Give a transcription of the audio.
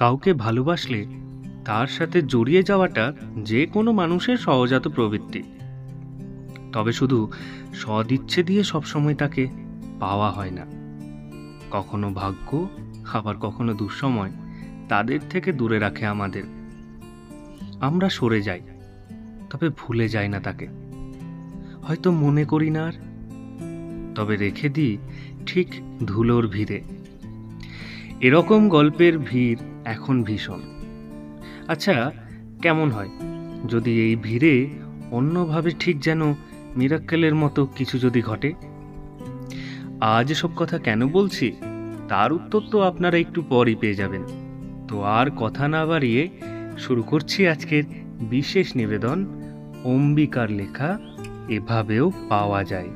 কাউকে ভালোবাসলে তার সাথে জড়িয়ে যাওয়াটা যে কোনো মানুষের সহজাত প্রবৃত্তি। তবে শুধু সদিচ্ছে দিয়ে সবসময় তাকে পাওয়া হয় না। কখনো ভাগ্য, আবার কখনো দুঃসময় তাদের থেকে দূরে রাখে আমাদের। আমরা সরে যাই, তবে ভুলে যাই না তাকে। হয়তো মনে করি না আর, তবে রেখে দিই ঠিক ধুলোর ভিড়ে। এরকম গল্পের ভিড় এখন ভীষণ। আচ্ছা কেমন হয়? যদি এই ভিড়ে অন্যভাবে ঠিক যেন মিরাক্কেলের মতো কিছু যদি ঘটে? আজ সব কথা কেন বলছি? তার উত্তর তো আপনারা একটু পরই পেয়ে যাবেন। তো আর কথা না বাড়িয়ে শুরু করছি আজকের বিশেষ নিবেদন, অম্বিকার লেখা, এভাবেও পাওয়া যায়।